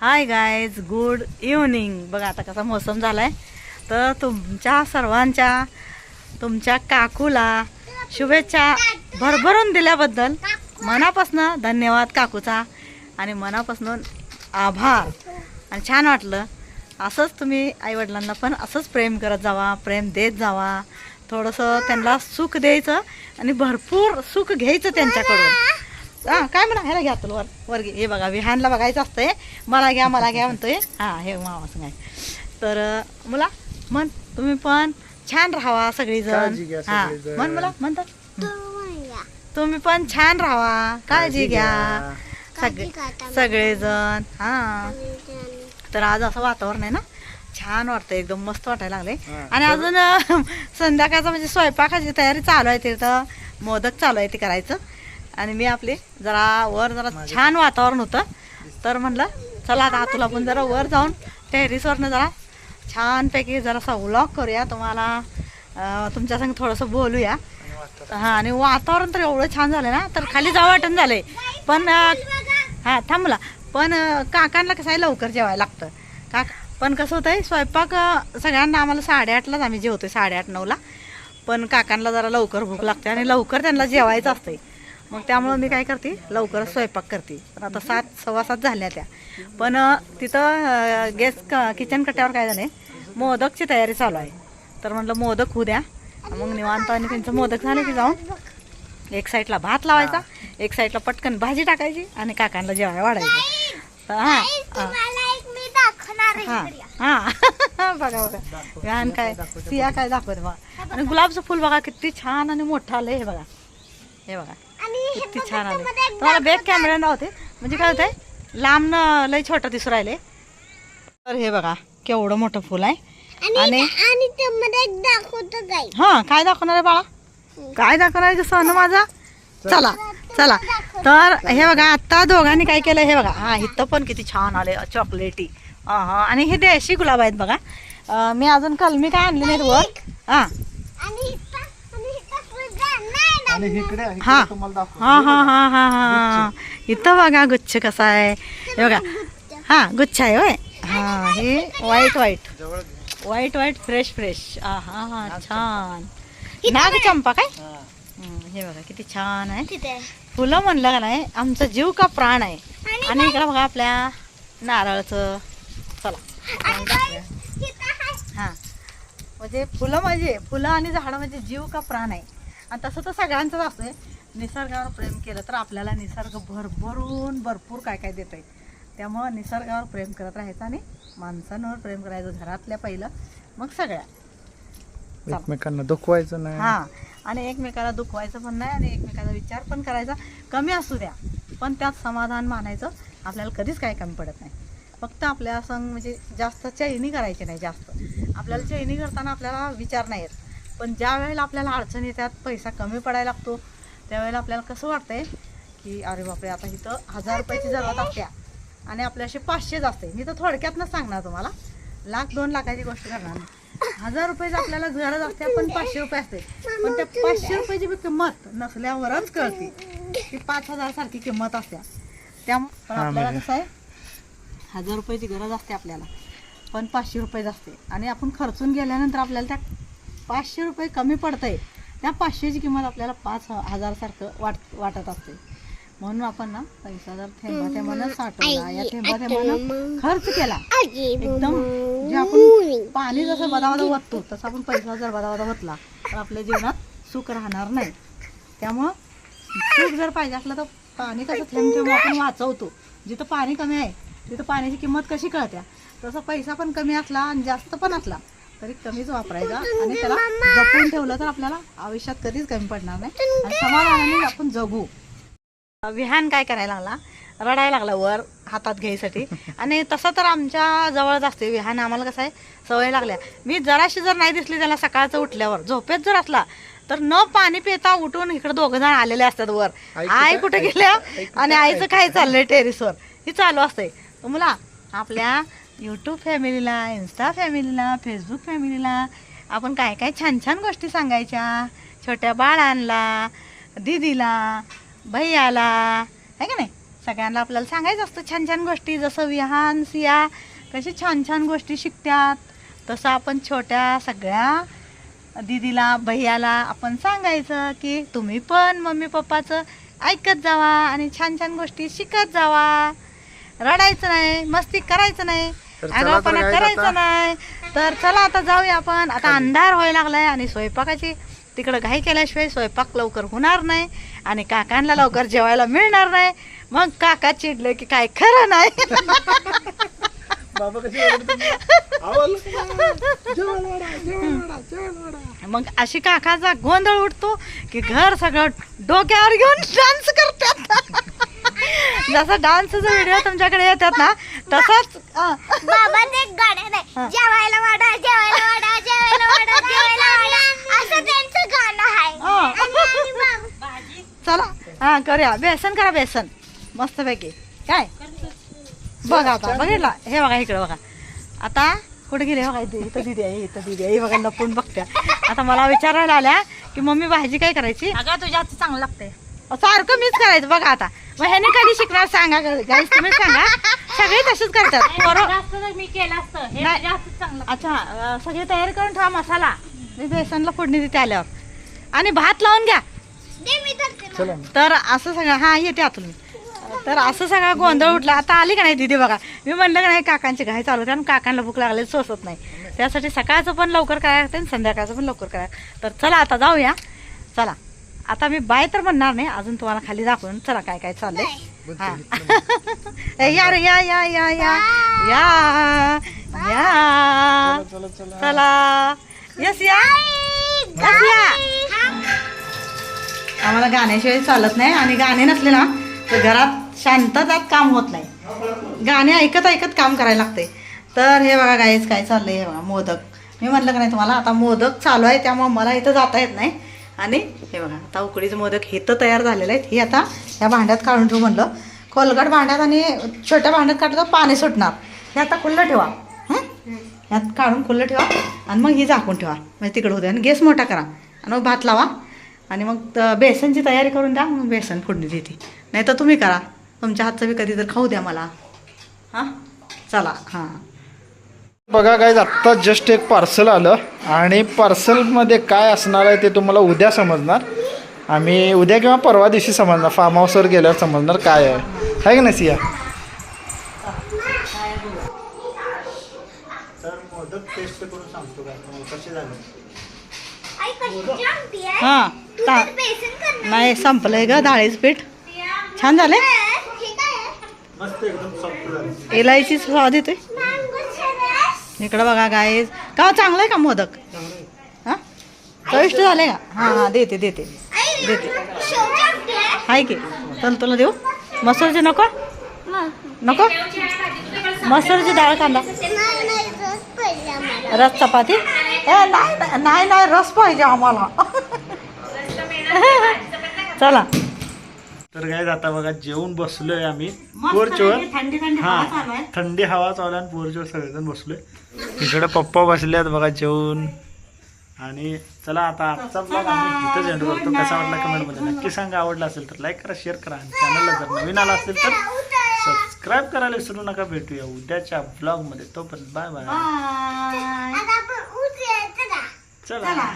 Hi guys good evening बघा आता कसा मोसम आहे तर तुमच्या सर्वांच्या तुमच्या काकूला शुभेच्छा भरभरून दिल्याबद्दल मनापासनं धन्यवाद काकूचा. आणि मनापासून आभार. आणि छान वाटलं. असंच तुम्ही आईवडिलांना पण असंच प्रेम करत जावा प्रेम देत जावा. थोडंसं त्यांना सुख द्यायचं आणि भरपूर सुख घ्यायचं त्यांच्याकडून. हा काय म्हणा ह्याला घ्या तुला वर वर घे हे बघा विहानला बघायचं असतंय. मला घ्या मला घ्या म्हणतोय. हा हे मामा सांगाय तर मुला म्हण तुम्ही पण छान राहावा सगळीजण. काळजी घ्या हा सगळीजण. म्हण मुला म्हणतात तुम्ही पण छान राहावा. काळजी घ्या. सगळे सगळेजण. हा. तर आज असं वातावरण आहे ना छान वाटतं एकदम मस्त वाटायला लागले हा. आणि अजून अं, संध्याकाळचं म्हणजे स्वयंपाकाची तयारी चालू आहे तिथं. मोदक चालू आहे ते करायचं. आणि मी आपले जरा वर जरा छान वातावरण होतं. तर म्हणलं चला आता तुला पण जरा वर जाऊन टेरिसवरनं जरा छानपैकी जरासा व्लॉग करूया. तुम्हाला तुमच्या संग थोडंसं बोलूया. हां आणि वातावरण तर एवढं छान झालं ना तर खाली जावं वाटण आहे पण हां थांबला पण काकांना कसं आहे लवकर जेवायला लागतं. काका पण कसं होतंय स्वयंपाक सगळ्यांना आम्हाला साडेआठलाच आम्ही जेवतोय साडेआठ नऊला. पण काकांना जरा लवकर भूक लागते आणि लवकर त्यांना जेवायचं असतंय. मग त्यामुळं मी काय करते लवकरच स्वयंपाक करते. पण आता सात सव्वा सात झाल्या त्या. पण तिथं गॅस क किचन कट्यावर काय झालंय मोदकची तयारी चालू आहे. तर म्हटलं मोदक होऊ द्या. मग निवांत आणि त्यांचं मोदक झाले की जाऊन एक साईडला भात लावायचा एक साईडला पटकन भाजी टाकायची आणि काकांना जेवायला वाढायचं. हा हा. हा हा. बघा बघा. व्यान काय सिया काय दाखवते बघा आणि गुलाबचं फुल बघा किती छान आणि मोठं आलंय हे बघा. हे बघा. किती छान आले. तुम्हाला बॅक कॅमेरा नव्हते म्हणजे काय होतंय लांब लय छोटं दिसू राहिले. तर हे बघा केवढं मोठं फुल आहे. आणि हा काय दाखवणार आहे बाळा? काय दाखवणार आहे? सण माझा? चला चला तर हे बघा आता दोघांनी काय केलं हे बघा. हा इथं पण किती छान आले चॉकलेटी आणि हे देशी गुलाब आहेत बघा. मी अजून कलमी काय आणली नाहीत वर. हा आणि इथं आणि इथं सुद्धा नाही ना. आणि इकडे इकडे हा. तुम्हाला दाखवतो. हा हा हा हा हा इथं बघा गुच्छ कसा आहे. हे बघा. हा गुच्छ आहे होय. हा हे white white. White white fresh fresh हा हा हा छान. नाग चंपा काय? हा. हे बघा किती छान आहे. फुलं म्हणलं का नाही आमचा जीव का प्राण आहे. आणि इकडं बघा आपल्या नारळाचं. चला. हा. म्हणजे फुलं म्हणजे फुलं आणि झाडं म्हणजे जीव का प्राण आहे. आणि तसं तर सगळ्यांचंच असतंय. निसर्गावर प्रेम केलं तर आपल्याला निसर्ग भरभरून भरपूर काय काय देत आहे त्यामुळं निसर्गावर प्रेम करत राहायचं आणि माणसांवर प्रेम करायचं घरातल्या पहिलं मग सगळ्या. एकमेकांना दुखवायचं नाही. हा आणि एकमेकाला दुखवायचं पण नाही आणि एकमेकाचा विचार पण करायचा. कमी असू द्या पण त्यात समाधान मानायचं आपल्याला कधीच काही कमी पडत नाही. फक्त आपल्या संग म्हणजे जास्त चैनी करायची नाही जास्त. आपल्याला चैनी करताना आपल्याला विचार नाही येत. पण ज्या वेळेला आपल्याला अडचण येतात पैसा कमी पडायला लागतो त्यावेळेला आपल्याला कसं वाटतंय की अरे बापरे आता इथं हजार रुपयाची जरूरत असत्या आणि आपल्याशी पाचशेच असते मी तर थोडक्यातच सांगणार तुम्हाला. लाख दोन लाखाची गोष्ट करणार नाही. हजार रुपयाची आपल्याला गरज असते पण पाचशे रुपये असते. पण त्या पाचशे रुपयाची बी किंमत नसल्यावरच कळते की पाच हजार सारखी किंमत असत्या त्यामुळे आपल्याला. कसं आहे हजार रुपयाची गरज असते आपल्याला. पण पाचशे रुपयेच असते आणि आपण खर्चून गेल्यानंतर आपल्याला त्या पाचशे रुपये कमी पडतंय. त्या पाचशेची किंमत आपल्याला पाच हजारसारखं वाट वाटत असते. म्हणून आपण ना पैसा जर थेंबा थेंबानं साठवला या थेंबा थेंबानं खर्च केला. एकदम. जे आपण पाणी जसं बदाबदा वततो तसं आपण पैसा जर बदाबदा वतला तर आपल्या जीवनात सुख राहणार नाही. त्यामुळं सुख जर पाहिजे असलं तर पाणी कसं थेंब थेंब आपण वाचवतो. जिथं पाणी कमी आहे तिथं पाण्याची किंमत कशी कळत्या? तसं पैसा पण कमी असला आणि जास्त पण असला तरी कमीच वापरायचा. आणि त्याला जपून ठेवलं तर आपल्याला आयुष्यात कधीच कमी पडणार नाही. आणि समाधानाने आपण जगू. विहान काय करायला लागला? रडायला लागला वर हातात घ्यायसाठी. आणि तसं तर आमच्या जवळच असते विहान. आम्हाला कसं आहे सवय लागल्या. मी जराशी जर नाही दिसली त्याला सकाळचं उठल्यावर झोपेत जर असला तर न पाणी पिता उठून इकडे दोघ जण आलेले असतात वर. आई कुठं- गेल्या? आणि? आईचं काय चाललंय टेरिसवर हे चालू असतंय. तुम्हाला आपल्या यूट्यूब फॅमिलीला इन्स्टा फॅमिलीला फेसबुक फॅमिलीला आपण काय काय छान छान गोष्टी सांगायच्या. छोट्या बाळांना दिदीला भैयाला आहे का नाही? सगळ्यांना आपल्याला सांगायचं असतं छान छान गोष्टी. जसं विहान सिया कशी छान छान गोष्टी शिकतात. तसं आपण छोट्या सगळ्या दीदीला भैयाला आपण सांगायचं की तुम्ही पण मम्मी पप्पाचं ऐकत जावा आणि छान छान गोष्टी शिकत जावा. रडायचं नाही मस्ती करायचं नाही. तर चला तर आगाऊपणा guys करायचं आता- नाही. तर चला आता जाऊया आपण. आता अंधार व्हायला लागलाय आणि स्वयंपाकाची तिकडं घाई केल्याशिवाय स्वयंपाक लवकर होणार नाही आणि काकांना लवकर जेवायला मिळणार नाही. मग काका चिडले की काय खरं नाही. बाबा कशी मग अशी काकाचा गोंधळ उठतो की घर सगळं डोक्यावर घेऊन डान्स करतात. जसं डान्सचा व्हिडिओ तुमच्याकडे येतात ना तसाच? बाबा ते गाणं हा. जेवायला वाढा जेवायला वाढा जेवायला वाढा जेवायला वाढा. असं त्यांचं गाणं आहे. हा. आणि आम्ही बाबा- चला. हा करूया. बेसन करा बेसन. मस्तपैकी. काय? बघा आता बघितला? हे बघा इकडे बघा. आता कुठे गेले? बघा इथे इथं दिदी आहे इथं दिदी आहे. ही बघा लपून बघत्या. आता मला विचारायला आल्या की मम्मी भाजी काय करायची? अगं तुझ्या हातचं चांगलं लागतंय. सारखं मीच करायचं. बघा आता. मग ह्याने कधी शिकणार सांगा गाईस तुम्ही सांगा. सगळे तसेच करतात. पोरं जास्त जर मी केलं असतं हे नाही. चांगलं. अच्छा अं, सगळी तयारी करून ठेवा मसाला. मी बेसनला फोडणी देते आल्यावर. आणि भात लावून घ्या. दे मी धरते मग. चला तर असं सगळं हा येते आतून. मी तर असं सगळं गोंधळ उठला. आता आली का नाही दिदी बघा? मी म्हणलं का नाही काकांची घाई चालू होते आणि काकांना भूक लागली सोसत नाही. त्यासाठी सकाळचं पण लवकर करायला लागतं आणि संध्याकाळचं पण लवकर करायला लागतं. तर चला आता जाऊया. चला. आता मी बाय तर म्हणणार नाही अजून तुम्हाला खाली दाखवून. चला काय काय चाललंय? हा. ए, या रे, या या या या. या. या. चला चला चला. यस या. यस या. आम्हाला गाण्याशिवाय चालत नाही आणि गाणे नसले ना तर घरात शांततात काम होत नाही. गाणे ऐकत ऐकत काम करायला लागते तर हे बघा गायच काय चाललंय हे बघा मोदक. मी म्हटलं का नाही तुम्हाला आता मोदक चालू आहे त्यामुळे मला इथं जाता येत नाही. आणि हे बघा आता उकडीचं मोदक हे तर तयार झालेलं आहे हे आता ह्या भांड्यात काढून ठेवू म्हणलं. खोलगट भांड्यात आणि छोट्या भांड्यात काढलं तर पाणी सुटणार. हे आता खुल्लं ठेवा. हं? ह्यात काढून खुल्लं ठेवा आणि मग ही झाकून ठेवा. म्हणजे तिकडं होते आणि गॅस मोठा करा. आणि मग भात लावा. आणि मग त- बेसनची तयारी करून द्या मग बेसन फोडणी देते. नाही तर तुम्ही करा. तुमच्या हातचं बी कधी तर खाऊ द्या मला. हां? चला. हां. बघा काय आत्ता जस्ट एक पार्सल आलं. आणि पार्सलमध्ये काय असणार आहे ते तुम्हाला उद्या समजणार. आम्ही उद्या किंवा परवा दिवशी समजणार. फार्म हाऊसवर गेल्यावर समजणार काय आहे. आहे का नाही सिया? तर मोदक टेस्ट करून सांगतो काय कसे झाले. आई कशी जमती आहे? हां नाही संपलंय ग डाळीचं पीठ. छान झाले हे काय आहे? मस्त एकदम सॉफ्ट झाले. इलायची स्वाद येते इकडं बघा गाय का हो, चांगलं आहे का मोदक? हां? चविष्ट झाले का? हां हां देते देते. देते. आहे? की. चल तुला देऊ? मसूरची नको? नको? मसूरची डाळ कांदा. रस चपाती? ए नाही नाही, नाही नाही रस पाहिजे आम्हाला. चला. तर काय आता बघा जेवून बसलोय आम्ही. पोर्चवर चालू हा. थंडी हवा चालू आणि पोरच्यावर सगळेजण बसलोय. इकडे पप्पा बसल्यात बघा जेवून. आणि चला आता आजचा ब्लॉग आम्ही इथंच एंड करतो. कसा वाटला कमेंटमध्ये नक्की सांगा. आवडला असेल तर लाईक करा शेअर करा. आणि चॅनलला जर नवीन आला असेल तर सबस्क्राईब करायला विसरू नका. भेटूया उद्याच्या ब्लॉगमध्ये तोपर्यंत बाय बाय चला.